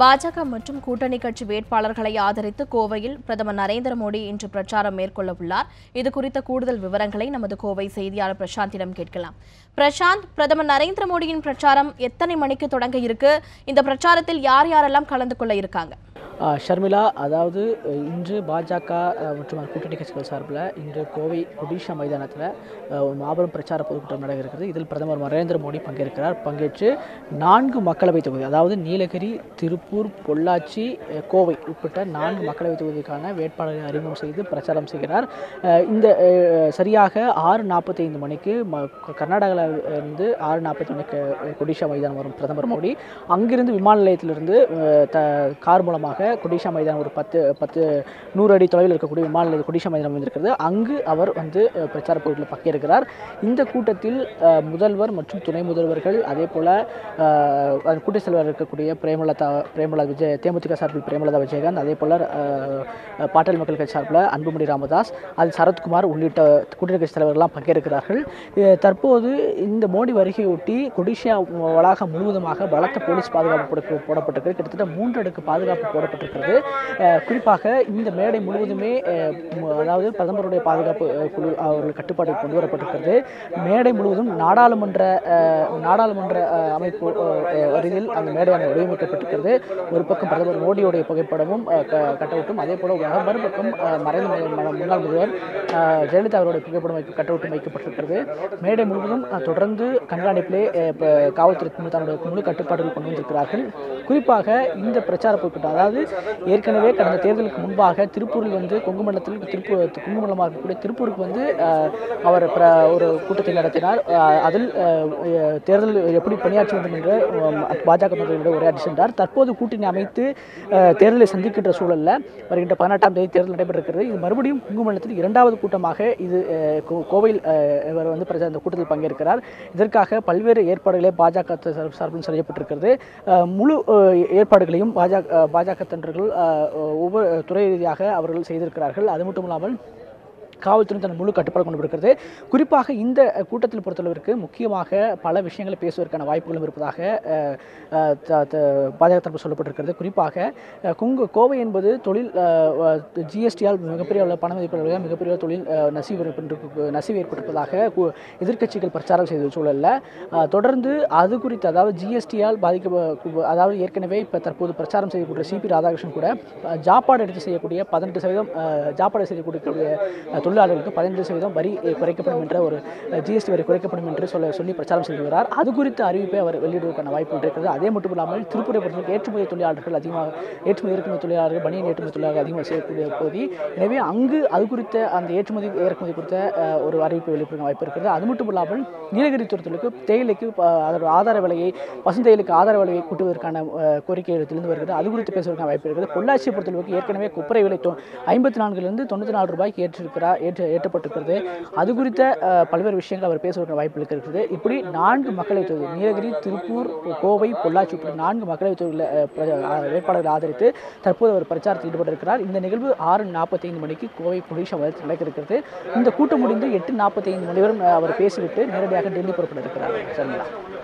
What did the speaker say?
பாஜக மற்றும் கூட்டணி கட்சி வேட்பாளர்களை ஆதரித்து கோவையில் பிரதமர் நரேந்திர மோடி இன்று பிரச்சாரம் மேற்கொள்ள உள்ளார். இது குறித்த கூடுதல் விவரங்களை நமது கோவை செய்தியாளர் பிரசாந்திடம் கேட்கலாம். பிரசாந்த் பிரதமர் நரேந்திர மோடியின் பிரச்சாரம் எத்தனை மணிக்கு தொடங்க இருக்கு? இந்த பிரச்சாரத்தில் யார் யாரெல்லாம் கலந்து கொள்ள இருக்காங்க? ஷர்மிளா அதாவது இன்று பாஜக மற்றும் கூட்டணி கட்சிகள் சார்பில் இன்று கோவை ஒடிஷா மைதானத்தில் ஒரு மாபெரும் பிரச்சார பொதுக்கூட்டம் நடைபெறுகிறது இதில் பிரதமர் நரேந்திர மோடி பங்கேற்கிறார். பங்கேற்று நான்கு மக்களவைத் தொகுதி அதாவது நீலகிரி திருப்பூர் பொள்ளாச்சி கோவை உட்பட்ட நான்கு மக்களவைத் தொகுதிக்கான வேட்பாளரை அறிமுகம் செய்து பிரச்சாரம் செய்கிறார். இந்த சரியாக ஆறு நாற்பத்தைந்து மணிக்கு ம கர்நாடகாவில் இருந்து ஆறு நாற்பத்தி மணிக்கு ஒடிஷா மைதானம் வரும் பிரதமர் மோடி. அங்கிருந்து விமான நிலையத்திலிருந்து த கார் மூலமாக கொடிஷா மைதானம் ஒரு பத்து பத்து நூறு அடி தொலைவில் இருக்கக்கூடிய விமான நிலையம் கொடிஷா மைதானம் அமைந்திருக்கிறது. அங்கு அவர் வந்து பிரச்சார பொருட்களில் பங்கேற்கிறார். இந்த கூட்டத்தில் முதல்வர் மற்றும் துணை முதல்வர்கள் அதே போல் அதன் செல்வர் தலைவர் இருக்கக்கூடிய பிரேமலதா பிரேமலதா விஜய் தேமுதிக சார்பில் பிரேமலதா விஜயகாந்த் அதே போல் பாட்டாளி மக்கள் கட்சி சார்பில் அன்புமணி ராமதாஸ் அது சரத்குமார் உள்ளிட்ட கூட்டணி கட்சி தலைவர்கள்லாம் பங்கேற்கிறார்கள். தற்போது இந்த மோடி வருகையொட்டி கொடிஷா வளாகம் முழுவதுமாக பலத்த போலீஸ் பாதுகாப்பு போட- கிட்டத்தட்ட மூன்று அடுக்கு பாதுகாப்பு போடப்பட்டு அஹ், குறிப்பாக இந்த மேடை முழுவதுமே அதாவது பிரதமருடைய பாதுகாப்பு குழு அவர்கள் கட்டுப்பாட்டில் கொண்டு வரப்பட்டிருக்கிறது. மேடை முழுவதும் நாடாளுமன்ற நாடாளுமன்ற அமைப்பு அஹ், அருகில் அந்த மேடையான வடிவமைக்கப்பட்டிருக்கிறது. ஒரு பக்கம் பிரதமர் மோடியுடைய புகைப்படமும் க- கட்டவுட்டும் அதே போல ஒரு மறுபக்கம் மறைந்த முன்னாள் முதல்வர் ஜெயலலிதா அவருடைய புகைப்படம் வைக்க கட்டவுட்டும் வைக்கப்பட்டிருக்கிறது. மேடை முழுவதும் தொடர்ந்து கண்காணிப்பிலே இப்போ காவல்துறை தன்னுடைய முழு கட்டுப்பாடுகள் கொண்டு வந்திருக்கிறார்கள். குறிப்பாக இந்த பிரச்சார பொருட்கள் அதாவது ஏற்கனவே கடந்த தேர்தலுக்கு முன்பாக திருப்பூரில் வந்து கொங்கு மண்டலத்தில் திருப்பூர் கொங்கு மண்டலமாக இருக்கக்கூடிய திருப்பூருக்கு வந்து அவர் பிர- ஒரு கூட்டத்தை நடத்தினார். அதில் தேர்தல் எப்படி பணியாற்ற வேண்டும் என்று பாஜக தலைவரிடம் உரையாற்றி சென்றார். தற்போது கூட்டணி அமைத்து தேர்தலை சந்திக்கின்ற சூழலில் வருகின்ற பதினெட்டாம் தேதி தேர்தல் நடைபெறுகிறது இது மறுபடியும் கொங்கு மண்டலத்தில் இரண்டாவது கூட்டமாக இது கோ- கோவையில் இவர் வந்து பிரஜா இந்த கூட்டத்தில் பங்கேற்கிறார். இதற்காக பல்வேறு ஏற்பாடுகளை பாஜக சார்பில் செய்யப்பட்டிருக்கிறது. முழு ஏற்பாடுகளையும் பாஜக பாஜக தொண்டர்கள் ஒவ்வொரு துறை ரீதியாக அவர்கள் செய்திருக்கிறார்கள். அது மட்டும் இல்லாமல் காவல்துறை தன் முழு கட்டுப்பாடு கொண்டு இருக்கிறது குறிப்பாக இந்த கூட்டத்தில் பொறுத்தளவிற்கு முக்கியமாக பல விஷயங்களை பேசுவதற்கான வாய்ப்புகளும் இருப்பதாக த- பாஜக தரப்பு சொல்லப்பட்டிருக்கிறது. குறிப்பாக குங்கு கோவை என்பது தொழில் ஜிஎஸ்டியால் மிகப்பெரிய அளவு பண மதிப்பீடுகள் மிகப்பெரிய தொழில் நசிவு நசிவு ஏற்பட்டிருப்பதாக எதிர்க்கட்சிகள் பிரச்சாரம் செய்த சூழலில் தொடர்ந்து அது குறித்து அதாவது ஜிஎஸ்டியால் பாதிக்க அதாவது ஏற்கனவே இப்போ தற்போது பிரச்சாரம் செய்யக்கூடிய சிபி ராதாகிருஷ்ணன் கூட ஜாப்பாடு எடுத்து செய்யக்கூடிய பதினெட்டு சதவீதம் ஜாப்பாடு செய்யக்கூடிய அஹ், தொழிலாளர்களுக்கு பதினைந்து சதவீதம் வரி குறைக்கப்படும் என்ற ஒரு ஜிஎஸ்டி வரி குறைக்கப்படும் என்று சொல்ல சொல்லி பிரச்சாரம் செய்து வருகிறார். அது குறித்த அறிவிப்பை அவர் வெளியிடுவதற்கான வாய்ப்பு இருக்கிறது. அதே மட்டும் இல்லாமல் திருப்பூரை பொறுத்தவரைக்கும் ஏற்றுமதி தொழிலாளர்கள் அதிகமாக ஏற்றுமதி இறக்குமதி தொழிலாளர்கள் பனியன் ஏற்றுமதி தொழிலாளர்கள் அதிகமாக செய்யக்கூடிய பகுதி எனவே அங்கு அது குறித்த அந்த ஏற்றுமதி இறக்குமதி குறித்த ஒரு அறிவிப்பை வெளியிட வாய்ப்பு இருக்கிறது. அது மட்டும் இல்லாமல் நீலகிரி துறைகளுக்கு தேயிலைக்கு அதோட ஆதார விலையை பசுந்தேயிலுக்கு ஆதார விலையை கூட்டுவதற்கான கோரிக்கை எழுந்து வருகிறது. அது குறித்து பேசுவதற்கான வாய்ப்பு இருக்கிறது. பொள்ளாச்சியை பொறுத்தளவுக்கு ஏற்கனவே குப்பரை விலை தொ- ஐம்பத்தி நான்கிலிருந்து தொண்ணூற்றி நாலு ரூபாய்க்கு ஏற்றிருக்கிறார் ஏற்று ஏற்றப்பட்டிருக்கிறது. அது குறித்த பல்வேறு விஷயங்கள் அவர் பேசுவதற்கு வாய்ப்பு இருக்கிறது. இப்படி நான்கு மக்களவைத் தொகுதி நீலகிரி திருப்பூர் கோவை பொள்ளாச்சி உட்பட நான்கு மக்களவைத் தொகுதியில் வேட்பாளர்களை ஆதரித்து தற்போது அவர் பிரச்சாரத்தில் ஈடுபட்டிருக்கிறார். இந்த நிகழ்வு ஆறு நாற்பத்தைந்து மணிக்கு கோவை பொலிஷா மையத்தில் நடக்க இருக்கிறது இந்த கூட்டம் முடிந்து எட்டு நாற்பத்தைந்து மணி வரை அவர் பேசிவிட்டு நேரடியாக டெல்லி புறப்பட இருக்கிறார் சரிங்களா